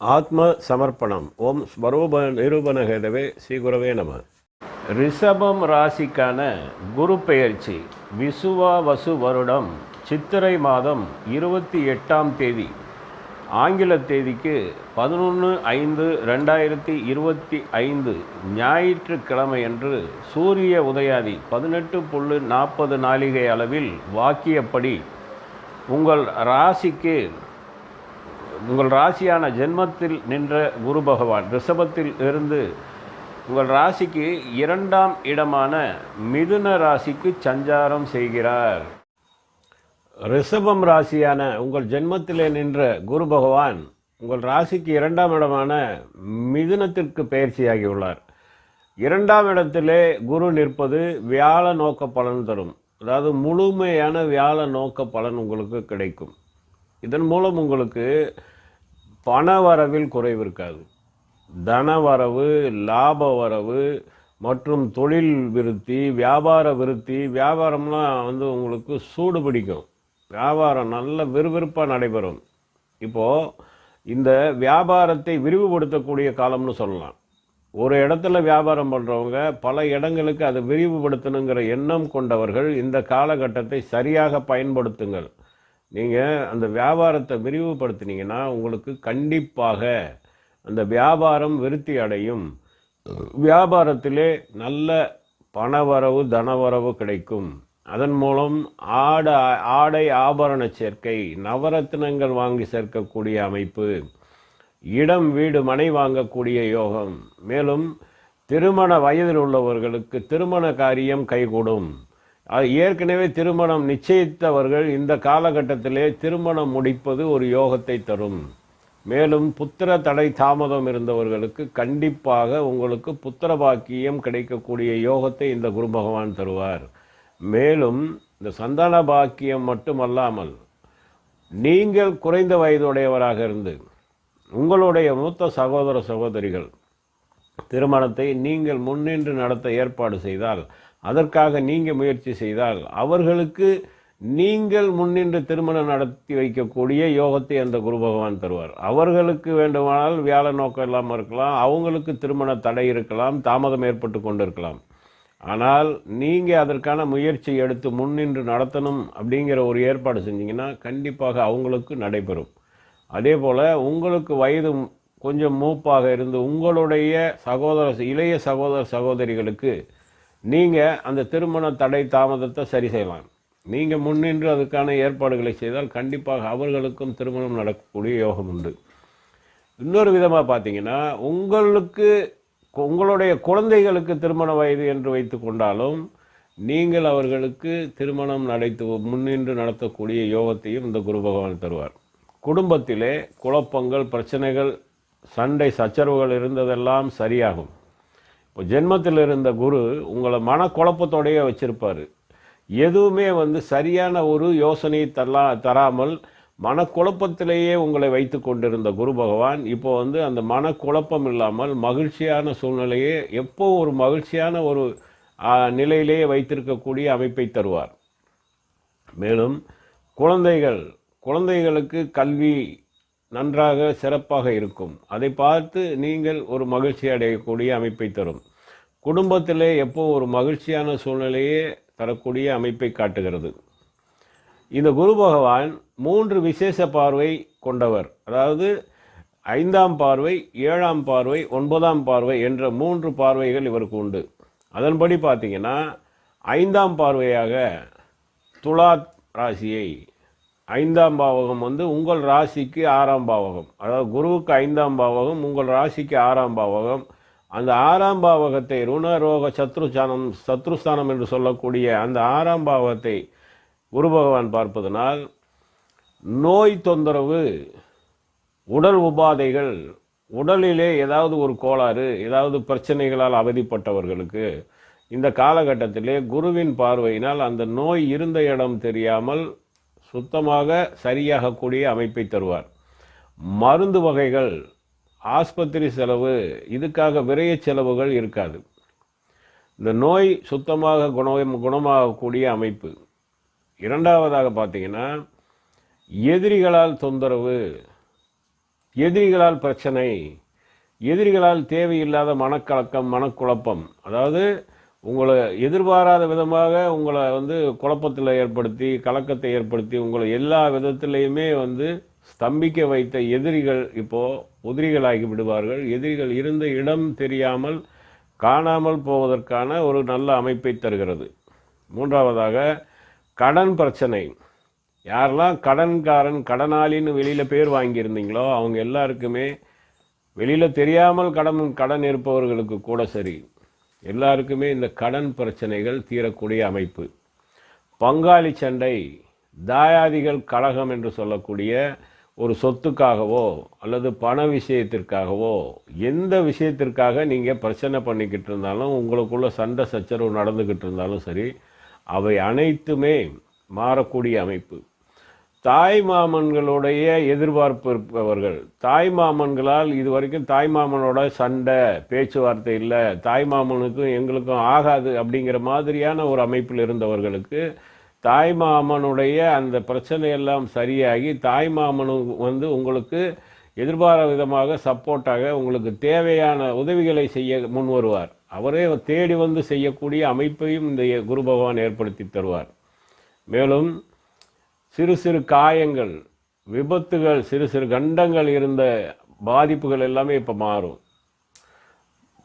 ஆத்ம சமர்ப்பணம். ஓம் ஸ்வரூப நிரூபணகேதவே ஸ்ரீகுரவே நம. ரிஷபம் ராசிக்கான குரு பெயர்ச்சி விசுவா வசு வருடம் சித்திரை மாதம் இருபத்தி எட்டாம் தேதி. ஆங்கில தேதிக்கு பதினொன்று ஐந்து ரெண்டாயிரத்தி இருபத்தி ஐந்து ஞாயிற்றுக்கிழமையன்று சூரிய உதயாதி பதினெட்டு புள்ளு நாற்பது நாளிகை அளவில் வாக்கியப்படி உங்கள் ராசிக்கு உங்கள் ராசியான ஜென்மத்தில் நின்ற குரு பகவான் ரிஷபத்தில் இருந்து உங்கள் ராசிக்கு இரண்டாம் இடமான மிதுன ராசிக்கு சஞ்சாரம் செய்கிறார். ரிஷபம் ராசியான உங்கள் ஜென்மத்திலே நின்ற குரு பகவான் உங்கள் ராசிக்கு இரண்டாம் இடமான மிதுனத்திற்கு பயிற்சியாகியுள்ளார். இரண்டாம் இடத்திலே குரு நிற்பது வியாழ நோக்க பலன் தரும். அதாவது முழுமையான வியாழ நோக்க பலன் உங்களுக்கு கிடைக்கும். இதன் மூலம் உங்களுக்கு பண வரவில் குறைவு இருக்காது. தன வரவு லாப வரவு மற்றும் தொழில் விருத்தி வியாபார விருத்தி வியாபாரம்லாம் வந்து உங்களுக்கு சூடு பிடிக்கும். வியாபாரம் நல்ல விறுவிறுப்பாக நடைபெறும். இப்போது இந்த வியாபாரத்தை விரிவுபடுத்தக்கூடிய காலம்னு சொல்லலாம். ஒரு இடத்துல வியாபாரம் பண்ணுறவங்க பல இடங்களுக்கு அதை விரிவுபடுத்தணுங்கிற எண்ணம் கொண்டவர்கள் இந்த காலகட்டத்தை சரியாக பயன்படுத்துங்கள். நீங்கள் அந்த வியாபாரத்தை விரிவுபடுத்தினீங்கன்னா உங்களுக்கு கண்டிப்பாக அந்த வியாபாரம் விருத்தி அடையும். வியாபாரத்திலே நல்ல பணவரவு தனவரவு கிடைக்கும். அதன் மூலம் ஆட ஆடை ஆபரண சேர்க்கை நவரத்தினங்கள் வாங்கி சேர்க்கக்கூடிய அமைப்பு இடம் வீடு மனை வாங்கக்கூடிய யோகம். மேலும் திருமண வயதில் உள்ளவர்களுக்கு திருமண காரியம் கைகூடும். ஏற்கனவே திருமணம் நிச்சயித்தவர்கள் இந்த காலகட்டத்திலே திருமணம் முடிப்பது ஒரு யோகத்தை தரும். மேலும் புத்திர தடை தாமதம் இருந்தவர்களுக்கு கண்டிப்பாக உங்களுக்கு புத்திர பாக்கியம் கிடைக்கக்கூடிய யோகத்தை இந்த குரு பகவான் தருவார். மேலும் இந்த சந்தான பாக்கியம் மட்டுமல்லாமல் நீங்கள் குறைந்த வயதுடையவராக இருந்து உங்களுடைய மூத்த சகோதர சகோதரிகள் திருமணத்தை நீங்கள் முன்னின்று நடத்த ஏற்பாடு செய்தால் அதற்காக நீங்கள் முயற்சி செய்தால் அவர்களுக்கு நீங்கள் முன்னின்று திருமணம் நடத்தி வைக்கக்கூடிய யோகத்தை அந்த குரு பகவான் தருவார். அவர்களுக்கு வேண்டுமானால் வியாழ நோக்கம் இல்லாமல் இருக்கலாம் அவங்களுக்கு திருமண தடை இருக்கலாம் தாமதம் ஏற்பட்டு கொண்டு இருக்கலாம் ஆனால் நீங்கள் அதற்கான முயற்சி எடுத்து முன்னின்று நடத்தணும் அப்படிங்கிற ஒரு ஏற்பாடு செஞ்சிங்கன்னா கண்டிப்பாக அவங்களுக்கு நடைபெறும். அதே போல் உங்களுக்கு வயது கொஞ்சம் மூப்பாக இருந்து உங்களுடைய சகோதர இளைய சகோதர சகோதரிகளுக்கு நீங்கள் அந்த திருமண தடை தாமதத்தை சரி செய்யலாம். நீங்கள் முன்னின்று அதுக்கான ஏற்பாடுகளை செய்தால் கண்டிப்பாக அவர்களுக்கும் திருமணம் நடக்கக்கூடிய யோகம் உண்டு. இன்னொரு விதமாக பார்த்தீங்கன்னா உங்களுக்கு உங்களுடைய குழந்தைகளுக்கு திருமண வயது என்று வைத்து கொண்டாலும் நீங்கள் அவர்களுக்கு திருமணம் நடத்து முன்னின்று நடத்தக்கூடிய யோகத்தையும் இந்த குரு பகவான் தருவார். குடும்பத்திலே குழப்பங்கள் பிரச்சனைகள் சண்டை சச்சரவுகள் இருந்ததெல்லாம் சரியாகும். இப்போ ஜென்மத்தில் இருந்த குரு உங்களை மனக்குழப்பத்தோடையே வச்சுருப்பார். எதுவுமே வந்து சரியான ஒரு யோசனை தரலாம் தராமல் மனக்குழப்பத்திலேயே உங்களை வைத்து கொண்டிருந்த குரு பகவான் இப்போ வந்து அந்த மனக்குழப்பம் இல்லாமல் மகிழ்ச்சியான சூழ்நிலையே எப்போ ஒரு மகிழ்ச்சியான ஒரு நிலையிலேயே வைத்திருக்கக்கூடிய அமைப்பை தருவார். மேலும் குழந்தைகள் குழந்தைகளுக்கு கல்வி நன்றாக சிறப்பாக இருக்கும். அதை பார்த்து நீங்கள் ஒரு மகிழ்ச்சி அடையக்கூடிய அமைப்பை தரும். குடும்பத்திலே எப்போ ஒரு மகிழ்ச்சியான சூழ்நிலையே தரக்கூடிய அமைப்பை காட்டுகிறது. இந்த குரு பகவான் மூன்று விசேஷ பார்வை கொண்டவர். அதாவது ஐந்தாம் பார்வை ஏழாம் பார்வை ஒன்பதாம் பார்வை என்ற மூன்று பார்வைகள் இவருக்கு உண்டு. அதன்படி பார்த்தீங்கன்னா ஐந்தாம் பார்வையாக துலா ராசியை ஐந்தாம் பாவகம் வந்து உங்கள் ராசிக்கு ஆறாம் பாவகம். அதாவது குருவுக்கு ஐந்தாம் பாவகம் உங்கள் ராசிக்கு ஆறாம் பாவகம். அந்த ஆறாம் பாவகத்தை ருணரோக சத்ருஸ்தானம் சத்ருஸ்தானம் என்று சொல்லக்கூடிய அந்த ஆறாம் பாவகத்தை குரு பகவான் பார்ப்பதனால் நோய் தொந்தரவு உடல் உபாதைகள் உடலிலே ஏதாவது ஒரு கோளாறு ஏதாவது பிரச்சனைகளால் அவதிப்பட்டவர்களுக்கு இந்த காலகட்டத்திலே குருவின் பார்வையினால் அந்த நோய் இருந்த இடம் தெரியாமல் சுத்தமாக சரியாகக்கூடிய அமைப்பை தருவார். மருந்து வகைகள் ஆஸ்பத்திரி செலவு இதுக்காக விரைய செலவுகள் இருக்காது. இந்த நோய் சுத்தமாக குணம் குணமாகக்கூடிய அமைப்பு. இரண்டாவதாக பார்த்தீங்கன்னா எதிரிகளால் தொந்தரவு எதிரிகளால் பிரச்சனை எதிரிகளால் தேவையில்லாத மனக்கலக்கம் மனக்குழப்பம். அதாவது உங்களை எதிர்பாராத விதமாக உங்களை வந்து குழப்பத்தில் ஏற்படுத்தி கலக்கத்தை ஏற்படுத்தி உங்களை எல்லா விதத்திலையுமே வந்து ஸ்தம்பிக்க வைத்த எதிரிகள் இப்போது உதிரிகளாகி விடுவார்கள். எதிரிகள் இருந்த இடம் தெரியாமல் காணாமல் போவதற்கான ஒரு நல்ல அமைப்பை தருகிறது. மூன்றாவதாக கடன் பிரச்சனை. யாரெல்லாம் கடன்காரன் கடனாளின்னு வெளியில் பேர் வாங்கியிருந்தீங்களோ அவங்க எல்லாருக்குமே வெளியில் தெரியாமல் கடன் கடன் இருப்பவர்களுக்கு கூட சரி. எல்லாருக்குமே இந்த கடன் பிரச்சனைகள் தீரக்கூடிய அமைப்பு. பங்காளி சண்டை தாயாதிகள் கழகம் என்று சொல்லக்கூடிய ஒரு சொத்துக்காகவோ அல்லது பண விஷயத்திற்காகவோ எந்த விஷயத்திற்காக நீங்கள் பிரச்சனை பண்ணிக்கிட்டு இருந்தாலும் உங்களுக்குள்ள சண்டை சச்சரவு நடந்துக்கிட்டு இருந்தாலும் சரி அவை அனைத்துமே மாறக்கூடிய அமைப்பு. தாய் மாமன்களுடைய எதிர்பார்ப்பு இருப்பவர்கள். தாய் மாமன்களால் இது வரைக்கும் தாய் மாமனோட சண்டை பேச்சுவார்த்தை இல்லை. தாய் மாமனுக்கும் எங்களுக்கும் ஆகாது அப்படிங்கிற மாதிரியான ஒரு அமைப்பில் இருந்தவர்களுக்கு தாய் மாமனுடைய அந்த பிரச்சனையெல்லாம் சரியாகி தாய் மாமனு வந்து உங்களுக்கு எதிர்பாராத விதமாக சப்போர்ட்டாக உங்களுக்கு தேவையான உதவிகளை செய்ய முன் வருவார். அவரே தேடி வந்து செய்யக்கூடிய அமைப்பையும் இந்த குரு பகவான் ஏற்படுத்தி தருவார். மேலும் சிறு சிறு காயங்கள் விபத்துகள் சிறு சிறு கண்டங்கள் இருந்த பாதிப்புகள் எல்லாமே இப்போ மாறும்.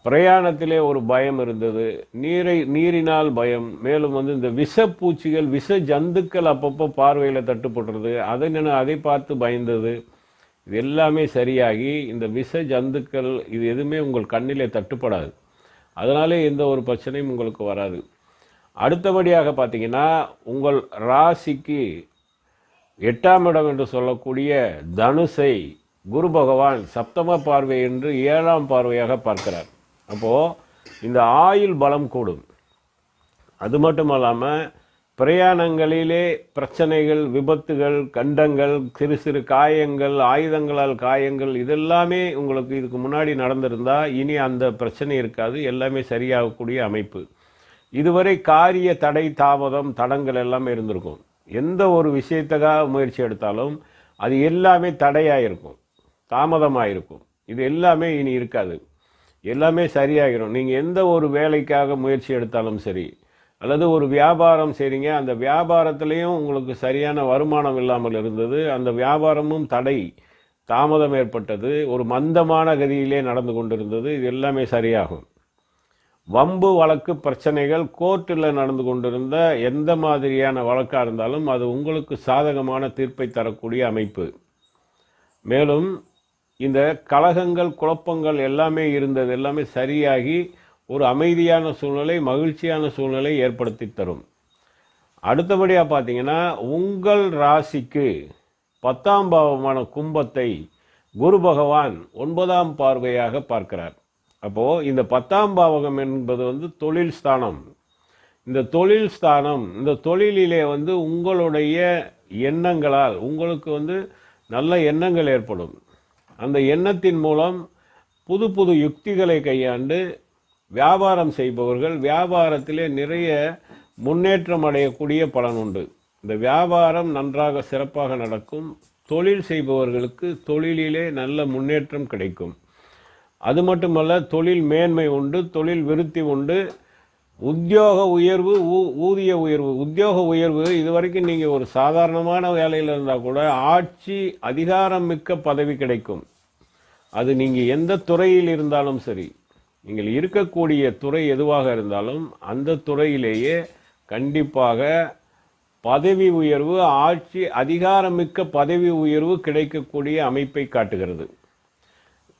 பிரயாணத்திலே ஒரு பயம் இருந்தது. நீரை நீரினால் பயம். மேலும் வந்து இந்த விஷப்பூச்சிகள் விஷ ஜந்துக்கள் அப்பப்போ பார்வையில் தட்டுப்பட்டுறது. அதை நான் அதை பார்த்து பயந்தது. இது எல்லாமே சரியாகி இந்த விஷ ஜந்துக்கள் இது எதுவுமே உங்கள் கண்ணிலே தட்டுப்படாது. அதனாலே எந்த ஒரு பிரச்சனையும் உங்களுக்கு வராது. அடுத்தபடியாக பார்த்தீங்கன்னா உங்கள் ராசிக்கு எட்டாம் இடம் என்று சொல்லக்கூடிய தனுசை குரு பகவான் சப்தம பார்வை என்று ஏழாம் பார்வையாக பார்க்கிறார். அப்போது இந்த ஆயுள் பலம் கூடும். அது மட்டும் இல்லாமல் பிரயாணங்களிலே பிரச்சனைகள் விபத்துகள் கண்டங்கள் சிறு சிறு காயங்கள் ஆயுதங்களால் காயங்கள் இதெல்லாமே உங்களுக்கு இதுக்கு முன்னாடி நடந்திருந்தால் இனி அந்த பிரச்சனை இருக்காது. எல்லாமே சரியாகக்கூடிய அமைப்பு. இதுவரை காரிய தடை தாமதம் தடங்கள் எல்லாமே இருந்திருக்கும். எந்த ஒரு விஷயத்துக்காக முயற்சி எடுத்தாலும் அது எல்லாமே தடையாக இருக்கும் தாமதமாக இருக்கும் இது எல்லாமே இனி இருக்காது. எல்லாமே சரியாகிடும் நீங்கள் எந்த ஒரு வேலைக்காக முயற்சி எடுத்தாலும் சரி அல்லது ஒரு வியாபாரம் செய்கிறீங்க அந்த வியாபாரத்துலேயும் உங்களுக்கு சரியான வருமானம் இல்லாமல் இருந்தது அந்த வியாபாரமும் தடை தாமதம் ஏற்பட்டது ஒரு மந்தமான கதியிலே நடந்து கொண்டிருந்தது இது எல்லாமே சரியாகும். வம்பு வழக்கு பிரச்சனைகள் கோர்ட்டில் நடந்து கொண்டிருந்த எந்த மாதிரியான வழக்காக இருந்தாலும் அது உங்களுக்கு சாதகமான தீர்ப்பை தரக்கூடிய அமைப்பு. மேலும் இந்த கலகங்கள் குழப்பங்கள் எல்லாமே இருந்தது. எல்லாமே சரியாகி ஒரு அமைதியான சூழ்நிலை மகிழ்ச்சியான சூழ்நிலை ஏற்படுத்தி தரும். அடுத்தபடியாக பார்த்தீங்கன்னா உங்கள் ராசிக்கு பத்தாம் பாவமான கும்பத்தை குரு பகவான் ஒன்பதாம் பார்வையாக பார்க்கிறார். அப்போது இந்த பத்தாம் பாவகம் என்பது வந்து தொழில் ஸ்தானம். இந்த தொழில் ஸ்தானம் இந்த தொழிலிலே வந்து உங்களுடைய எண்ணங்களால் உங்களுக்கு வந்து நல்ல எண்ணங்கள் ஏற்படும். அந்த எண்ணத்தின் மூலம் புது புது யுக்திகளை கையாண்டு வியாபாரம் செய்பவர்கள் வியாபாரத்திலே நிறைய முன்னேற்றம் அடையக்கூடிய பலன் உண்டு. இந்த வியாபாரம் நன்றாக சிறப்பாக நடக்கும். தொழில் செய்பவர்களுக்கு தொழிலிலே நல்ல முன்னேற்றம் கிடைக்கும். அது மட்டுமல்ல தொழில் மேன்மை உண்டு தொழில் விருத்தி உண்டு உத்தியோக உயர்வு ஊ ஊதிய உயர்வு. உத்தியோக உயர்வு இது வரைக்கும் நீங்கள் ஒரு சாதாரணமான வேலையில் இருந்தால் கூட ஆட்சி அதிகாரம் மிக்க பதவி கிடைக்கும். அது நீங்கள் எந்த துறையில் இருந்தாலும் சரி நீங்கள் இருக்கக்கூடிய துறை எதுவாக இருந்தாலும் அந்த துறையிலேயே கண்டிப்பாக பதவி உயர்வு ஆட்சி அதிகாரமிக்க பதவி உயர்வு கிடைக்கக்கூடிய அமைப்பை காட்டுகிறது.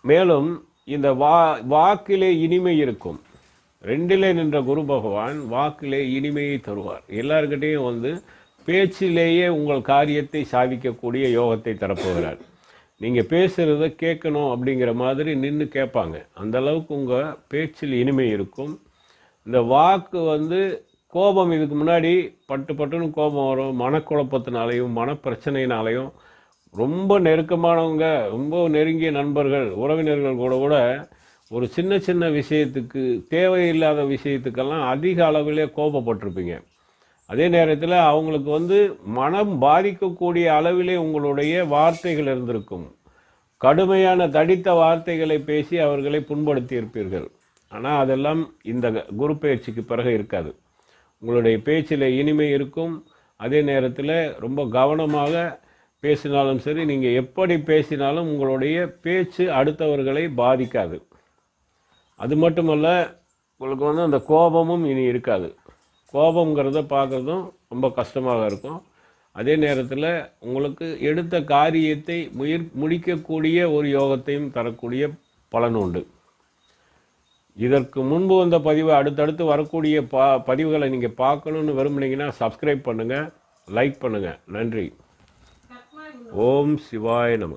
மேலும் இந்த வா வாக்கிலே இனிமை இருக்கும். ரெண்டிலே நின்ற குரு பகவான் வாக்கிலே இனிமையை தருவார். எல்லார்கிட்டையும் வந்து பேச்சிலேயே உங்கள் காரியத்தை சாதிக்கக்கூடிய யோகத்தை தரப்போகிறார். நீங்கள் பேசுகிறத கேட்கணும் அப்படிங்கிற மாதிரி நின்று கேட்பாங்க. அந்த அளவுக்கு உங்கள் பேச்சில் இனிமை இருக்கும். இந்த வாக்கு வந்து கோபம் இதுக்கு முன்னாடி பட்டு பட்டுன்னு கோபம் வரும் மனக்குழப்பத்தினாலையும் மனப்பிரச்சனையினாலையும் ரொம்ப நெருக்கமானவங்க ரொம்ப நெருங்கிய நண்பர்கள் உறவினர்கள் கூட கூட ஒரு சின்ன சின்ன விஷயத்துக்கு தேவையில்லாத விஷயத்துக்கெல்லாம் அதிக அளவிலே கோபப்பட்டிருப்பீங்க. அதே நேரத்தில் அவங்களுக்கு வந்து மனம் பாதிக்கக்கூடிய அளவிலே உங்களுடைய வார்த்தைகள் இருந்திருக்கும். கடுமையான தடித்த வார்த்தைகளை பேசி அவர்களை புண்படுத்தி இருப்பீர்கள். ஆனால் அதெல்லாம் இந்த குரு பயிற்சிக்கு பிறகு இருக்காது. உங்களுடைய பேச்சில் இனிமை இருக்கும். அதே நேரத்தில் ரொம்ப கவனமாக பேசினாலும் சரி நீங்கள் எப்படி பேசினாலும் உங்களுடைய பேச்சு அடுத்தவர்களை பாதிக்காது. அது மட்டுமல்ல உங்களுக்கு வந்து அந்த கோபமும் இனி இருக்காது. கோபங்கிறத பார்க்குறதும் ரொம்ப கஷ்டமாக இருக்கும். அதே நேரத்தில் உங்களுக்கு எடுத்த காரியத்தை முயற் முடிக்கக்கூடிய ஒரு யோகத்தையும் தரக்கூடிய பலன் உண்டு. இதற்கு முன்பு வந்த பதிவு அடுத்தடுத்து வரக்கூடிய பா பதிவுகளை நீங்கள் பார்க்கணுன்னு விரும்புனீங்கன்னா சப்ஸ்கிரைப் பண்ணுங்கள் லைக் பண்ணுங்கள் நன்றி. ஓம் சிவாய நம